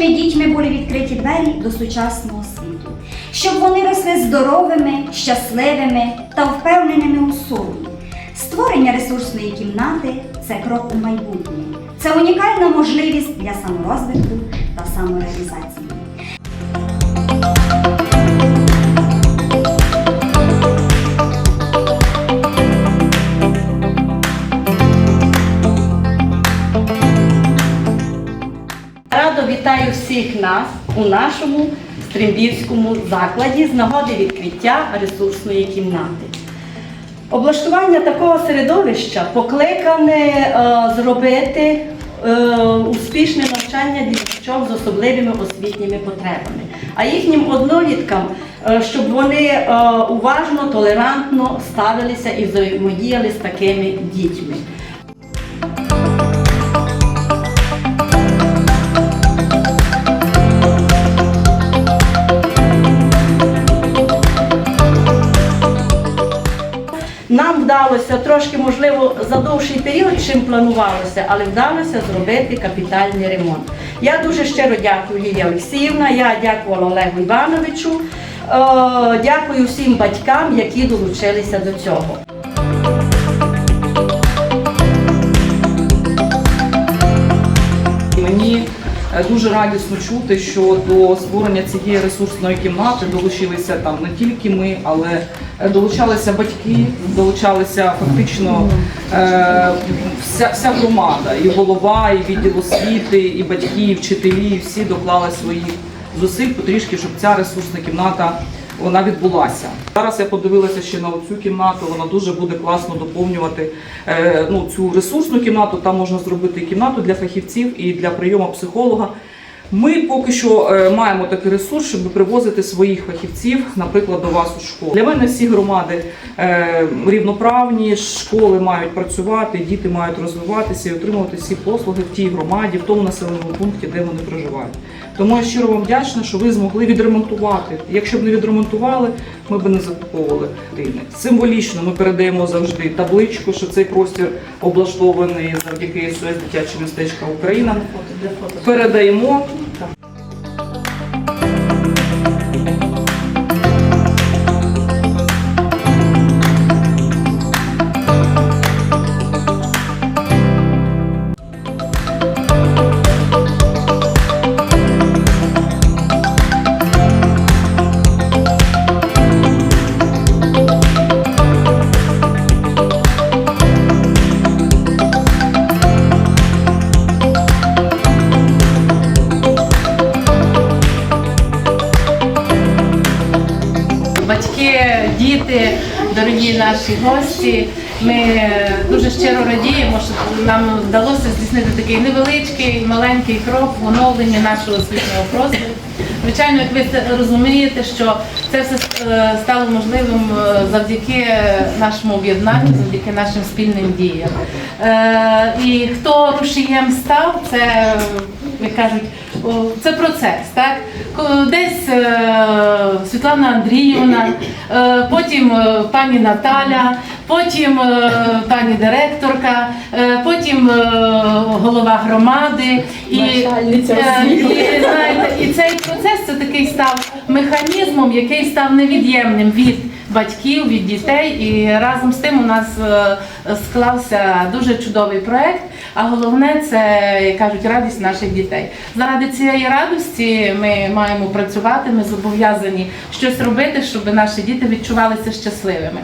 нашими дітьми були відкриті двері до сучасного світу, щоб вони росли здоровими, щасливими та впевненими у собі. Створення ресурсної кімнати це крок у майбутнє. Це унікальна можливість для саморозвитку та самореалізації. Всіх нас у нашому стрімбівському закладі з нагоди відкриття ресурсної кімнати. Облаштування такого середовища покликане е, зробити е, успішне навчання діточок з особливими освітніми потребами, а їхнім одноліткам, е, щоб вони уважно, толерантно ставилися і взаємодіяли з такими дітьми. Вдалося трошки, можливо, за довший період, чим планувалося, але вдалося зробити капітальний ремонт. Я дуже щиро дякую Лілія Олексіївна, я дякувала Олегу Івановичу, е, дякую всім батькам, які долучилися до цього. Дуже радісно чути, що до створення цієї ресурсної кімнати долучилися там не тільки ми, але е, долучалися батьки, долучалися фактично е, вся, вся громада, і голова, і відділ освіти, і батьки, і вчителі, і всі доклали своїх зусиль потрішки, щоб ця ресурсна кімната вона відбулася. Зараз я подивилася ще на цю кімнату. Вона дуже буде класно доповнювати е, ну, цю ресурсну кімнату. Там можна зробити кімнату для фахівців і для прийому психолога. Ми поки що е, маємо такий ресурс, щоб привозити своїх фахівців, наприклад, до вас у школу. Для мене всі громади е, рівноправні, школи мають працювати, діти мають розвиватися і отримувати всі послуги в тій громаді, в тому населеному пункті, де вони проживають. Тому я щиро вам вдячна, що ви змогли відремонтувати. Якщо б не відремонтували, ми б не закуповували дитини. Символічно ми передаємо завжди табличку, що цей простір облаштований завдяки СОС дитяче містечка Україна. Передаємо. Батьки, діти, дорогі наші гості. Ми дуже щиро радіємо, що нам вдалося здійснити такий невеличкий маленький крок в оновленні нашого освітнього простору. Звичайно, як ви розумієте, що це все е, стало можливим е, завдяки нашому об'єднанню, завдяки нашим спільним діям. Е, І хто рушієм став, це як кажуть, це процес, так? Десь е, Світлана Андріївна, е, потім е, пані Наталя, потім пані директорка, потім голова громади. І, і, знаєте, і цей процес це такий став механізмом, який став невід'ємним від батьків, від дітей. І разом з тим у нас е, склався дуже чудовий проект. А головне це як кажуть радість наших дітей. Заради цієї радості ми маємо працювати. Ми зобов'язані щось робити, щоб наші діти відчувалися щасливими.